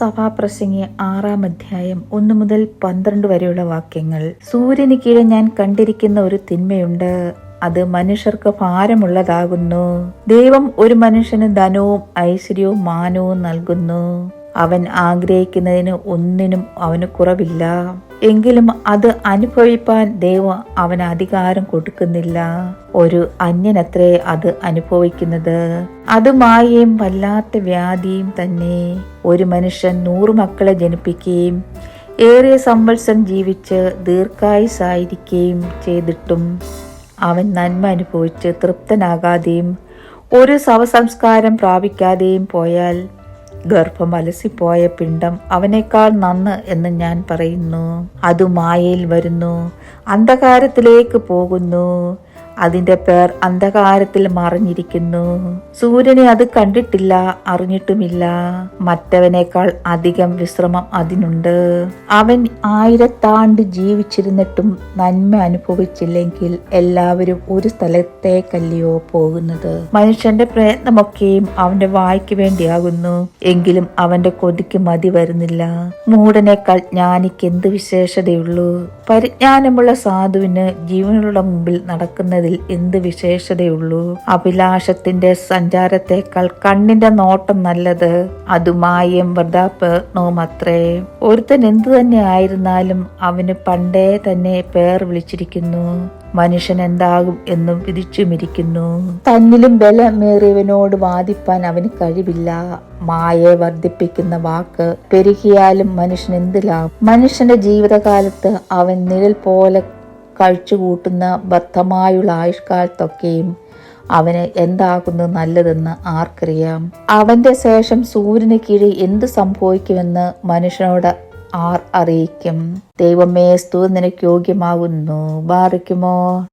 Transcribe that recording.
സഭാപ്രസംഗി ആറാം അധ്യായം ഒന്ന് മുതൽ പന്ത്രണ്ട് വരെയുള്ള വാക്യങ്ങൾ. സൂര്യന് കീഴെ ഞാൻ കണ്ടിരിക്കുന്ന ഒരു തിന്മയുണ്ട്. അത് മനുഷ്യർക്ക് ഭാരമുള്ളതാകുന്നു. ദൈവം ഒരു മനുഷ്യന് ധനവും ഐശ്വര്യവും മാനവും നൽകുന്നു. അവൻ ആഗ്രഹിക്കുന്നതിന് ഒന്നിനും അവന് കുറവില്ല. എങ്കിലും അത് അനുഭവിപ്പാൻ ദൈവം അവന് അധികാരം കൊടുക്കുന്നില്ല. ഒരു അന്യനത്രേ അത് അനുഭവിക്കുന്നത്. അത് മായയും വല്ലാത്ത വ്യാധിയും തന്നെ. ഒരു മനുഷ്യൻ നൂറു മക്കളെ ജനിപ്പിക്കുകയും ഏറെ സംവത്സരം ജീവിച്ച് ദീർഘായുസായിരിക്കുകയും ചെയ്തിട്ടും അവൻ നന്മ അനുഭവിച്ച് തൃപ്തനാകാതെയും ഒരു സവസംസ്കാരം പ്രാപിക്കാതെയും പോയാൽ ഗർഭം അലസിപ്പോയ പിണ്ടം അവനേക്കാൾ നന്ന് എന്ന് ഞാൻ പറയുന്നു. അത് മായയിൽ വരുന്നു. അന്ധകാരത്തിലേക്ക് പോകുന്നു. അതിന്റെ പേർ അന്ധകാരത്തിൽ മറിഞ്ഞിരിക്കുന്നു. സൂര്യനെ അത് കണ്ടിട്ടില്ല അറിഞ്ഞിട്ടുമില്ല. മറ്റവനേക്കാൾ അധികം വിശ്രമം അതിനുണ്ട്. അവൻ ആയിരത്താണ്ട് ജീവിച്ചിരുന്നിട്ടും നന്മ അനുഭവിച്ചില്ലെങ്കിൽ എല്ലാവരും ഒരു സ്ഥലത്തേക്കല്ലയോ പോകുന്നത്. മനുഷ്യന്റെ പ്രയത്നമൊക്കെയും അവന്റെ വായ്ക്ക് വേണ്ടിയാകുന്നു. എങ്കിലും അവന്റെ കൊതിക്ക് മതി വരുന്നില്ല. മൂടനേക്കാൾ ജ്ഞാനിക്ക് എന്ത് വിശേഷതയുള്ളൂ? പരിജ്ഞാനമുള്ള സാധുവിന് ജീവനുള്ള മുമ്പിൽ എന്ത് വിശേഷതയുള്ളൂ? അഭിലാഷത്തിന്റെ സഞ്ചാരത്തെക്കാൾ കണ്ണിന്റെ നോട്ടം നല്ലത് അതുമായും നോമത്രേ. ഒരുത്തൻ എന്തു തന്നെ ആയിരുന്നാലും അവന് പണ്ടേ തന്നെ പേർ വിളിച്ചിരിക്കുന്നു. മനുഷ്യൻ എന്താകും എന്നും വിധിച്ചുമിരിക്കുന്നു. തന്നിലും ബലമേറിയവനോട് വാദിപ്പാൻ അവന് കഴിവില്ല. മായയെ വർദ്ധിപ്പിക്കുന്ന വാക്ക് പെരുകിയാലും മനുഷ്യൻ എന്ത് ലാഭം? മനുഷ്യന്റെ ജീവിതകാലത്ത് അവൻ നിഴൽ പോലെ കഴിച്ചുകൂട്ടുന്ന ബദ്ധമായുള്ള ആയുഷ്കാലത്തൊക്കെയും അവന് എന്താകുന്നു നല്ലതെന്ന് ആർക്കറിയാം? അവന്റെ ശേഷം സൂര്യന് കീഴിൽ എന്ത് സംഭവിക്കുമെന്ന് മനുഷ്യനോട് ആർ അറിയിക്കും. ദൈവമേ സ്തു നിനക്ക് യോഗ്യമാകുന്നു. ബാറിക്കുമോ